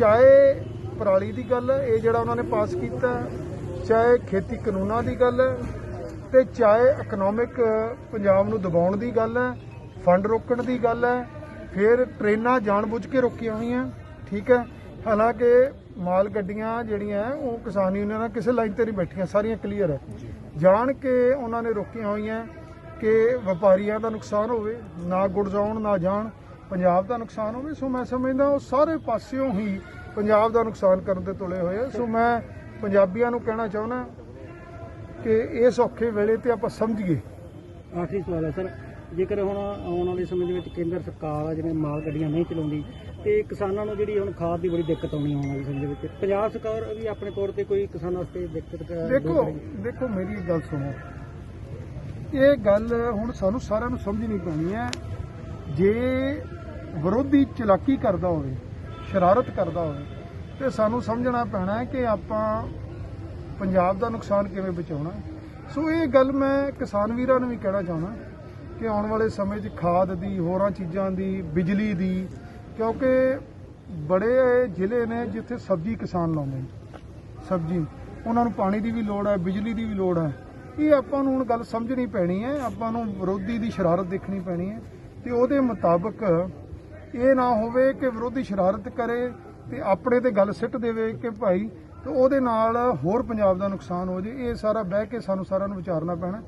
ਚਾਹੇ ਪਰਾਲੀ ਦੀ ਗੱਲ ਹੈ ਇਹ ਜਿਹੜਾ ਉਹਨਾਂ ਨੇ ਪਾਸ ਕੀਤਾ, ਚਾਹੇ ਖੇਤੀ ਕਾਨੂੰਨਾਂ ਦੀ ਗੱਲ ਹੈ ਤੇ ਚਾਹੇ ਇਕਨੋਮਿਕ ਪੰਜਾਬ ਨੂੰ ਦਬਾਉਣ ਦੀ ਗੱਲ ਹੈ ਫੰਡ ਰੋਕਣ ਦੀ ਗੱਲ ਹੈ ਫਿਰ ਟ੍ਰੇਨਾਂ ਜਾਣਬੁੱਝ ਕੇ ਰੋਕੀਆਂ ਹੋਈਆਂ, ਠੀਕ ਹੈ? ਹਾਲਾਂਕਿ ਮਾਲ ਗੱਡੀਆਂ ਜਿਹੜੀਆਂ, ਉਹ ਕਿਸਾਨ ਯੂਨੀਅਨਾਂ ਕਿਸੇ ਲਾਈਨ ਤੇ ਨਹੀਂ ਬੈਠੀਆਂ, ਸਾਰੀਆਂ ਕਲੀਅਰ ਹੈ। ਜਾਣ ਕੇ ਉਹਨਾਂ ਨੇ ਰੋਕੀਆਂ ਹੋਈਆਂ ਕਿ ਵਪਾਰੀਆਂ ਦਾ ਨੁਕਸਾਨ ਹੋਵੇ, ਨਾ ਗੁੜ ਆਉਣ ਨਾ ਜਾਣ ਪੰਜਾਬ ਦਾ ਨੁਕਸਾਨ ਹੋਵੇ ਸੋ ਮੈਂ ਸਮਝਦਾ ਉਹ ਸਾਰੇ ਪਾਸਿਓਂ ਹੀ ਪੰਜਾਬ ਦਾ ਨੁਕਸਾਨ ਕਰਨ ਤੇ ਤੁਲੇ ਹੋਏ ਸੋ ਮੈਂ ਪੰਜਾਬੀਆਂ ਨੂੰ ਕਹਿਣਾ ਚਾਹੁੰਦਾ ਕਿ ਇਸ ਔਖੇ ਵੇਲੇ ਤੇ ਆਪਾਂ ਸਮਝੀਏ। ਆਖਰੀ ਸਵਾਲ ਹੈ ਸਰ। ਜੇਕਰ ਹੁਣ ਆਉਣ ਵਾਲੇ ਸਮੇਂ ਦੇ ਵਿੱਚ ਕੇਂਦਰ ਸਰਕਾਰ ਆ ਜਿਵੇਂ ਮਾਲ ਗੱਡੀਆਂ ਨਹੀਂ ਚਲਾਉਂਦੀ ਤੇ ਕਿਸਾਨਾਂ ਨੂੰ ਜਿਹੜੀ ਹੁਣ ਖਾਦ ਦੀ ਬੜੀ ਦਿੱਕਤ ਆਉਣੀ ਆਉਣ ਵਾਲੇ ਸਮੇਂ ਦੇ ਵਿੱਚ ਪੰਜਾਬ ਸਰਕਾਰ ਵੀ ਆਪਣੇ ਤੌਰ ਤੇ ਕੋਈ ਕਿਸਾਨਾਂ ਵਾਸਤੇ ਦਿੱਕਤ ਦੇਖੋ? ਦੇਖੋ ਮੇਰੀ ਗੱਲ ਸੁਣੋ। ਇਹ ਗੱਲ ਹੁਣ ਸਾਨੂੰ ਸਾਰਿਆਂ ਨੂੰ ਸਮਝਣੀ ਪੈਣੀ ਹੈ। ਜੇ ਵਿਰੋਧੀ ਚਲਾਕੀ ਕਰਦਾ ਹੋਵੇ, ਸ਼ਰਾਰਤ ਕਰਦਾ ਹੋਵੇ, ਤੇ ਸਾਨੂੰ ਸਮਝਣਾ ਪੈਣਾ ਹੈ ਕਿ ਆਪਾਂ ਪੰਜਾਬ ਦਾ ਨੁਕਸਾਨ ਕਿਵੇਂ ਬਚਾਉਣਾ ਸੋ ਇਹ ਗੱਲ ਮੈਂ ਕਿਸਾਨ ਵੀਰਾਂ ਨੂੰ ਵੀ ਕਹਿਣਾ ਚਾਹੁੰਦਾ ਕਿ ਆਉਣ ਵਾਲੇ ਸਮੇਂ 'ਚ ਖਾਦ ਦੀ, ਹੋਰਾਂ ਚੀਜ਼ਾਂ ਦੀ, ਬਿਜਲੀ ਦੀ, ਕਿਉਂਕਿ ਬੜੇ ਜ਼ਿਲ੍ਹੇ ਨੇ ਜਿੱਥੇ ਸਬਜ਼ੀ ਕਿਸਾਨ ਲਾਉਂਦੇ ਨੇ। ਸਬਜ਼ੀ, ਉਹਨਾਂ ਨੂੰ ਪਾਣੀ ਦੀ ਵੀ ਲੋੜ ਹੈ, ਬਿਜਲੀ ਦੀ ਵੀ ਲੋੜ ਹੈ। ਇਹ ਆਪਾਂ ਨੂੰ ਹੁਣ ਗੱਲ ਸਮਝਣੀ ਪੈਣੀ ਹੈ, ਆਪਾਂ ਨੂੰ ਵਿਰੋਧੀ ਦੀ ਸ਼ਰਾਰਤ ਦੇਖਣੀ ਪੈਣੀ ਹੈ, ਤੇ ਉਹਦੇ ਮੁਤਾਬਕ ਇਹ ਨਾ ਹੋਵੇ ਕਿ ਵਿਰੋਧੀ ਸ਼ਰਾਰਤ ਕਰੇ ਤੇ ਆਪਣੇ ਤੇ ਗੱਲ ਸਿੱਟ ਦੇਵੇ ਕਿ ਭਾਈ ਤੇ ਉਹਦੇ ਨਾਲ ਹੋਰ ਪੰਜਾਬ ਦਾ ਨੁਕਸਾਨ ਹੋ ਜੇ, ਇਹ ਸਾਰਾ ਬਹਿ ਕੇ ਸਾਨੂੰ ਸਾਰਿਆਂ ਨੂੰ ਵਿਚਾਰਨਾ ਪੈਣਾ।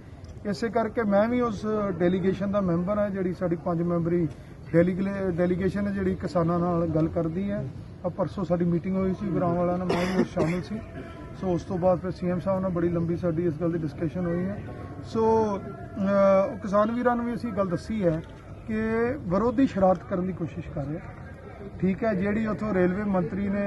ਇਸੇ ਕਰਕੇ ਮੈਂ ਵੀ ਉਸ ਡੈਲੀਗੇਸ਼ਨ ਦਾ ਮੈਂਬਰ ਹਾਂ, ਜਿਹੜੀ ਸਾਡੀ ਪੰਜ ਮੈਂਬਰੀ ਡੈਲੀਗੇਸ਼ਨ ਹੈ, ਜਿਹੜੀ ਕਿਸਾਨਾਂ ਨਾਲ ਗੱਲ ਕਰਦੀ ਹੈ। ਆ ਪਰਸੋਂ ਸਾਡੀ ਮੀਟਿੰਗ ਹੋਈ ਸੀ ਗਰਾਮ ਵਾਲਿਆਂ ਨਾਲ ਮੈਂ ਵੀ ਸ਼ਾਮਿਲ ਸੀ। ਸੋ ਉਸ ਤੋਂ ਬਾਅਦ ਫਿਰ ਸੀਐਮ ਸਾਹਿਬ ਨਾਲ ਬੜੀ ਲੰਬੀ ਸਾਡੀ ਇਸ ਗੱਲ ਦੀ ਡਿਸਕਸ਼ਨ ਹੋਈ ਹੈ। ਸੋ ਕਿਸਾਨ ਵੀਰਾਂ ਨੂੰ ਵੀ ਅਸੀਂ ਗੱਲ ਦੱਸੀ ਹੈ ਕਿ ਵਿਰੋਧੀ ਸ਼ਰਾਰਤ ਕਰਨ ਦੀ ਕੋਸ਼ਿਸ਼ ਕਰ ਰਿਹਾ ਠੀਕ ਹੈ, ਜਿਹੜੀ ਉਥੋਂ ਰੇਲਵੇ ਮੰਤਰੀ ਨੇ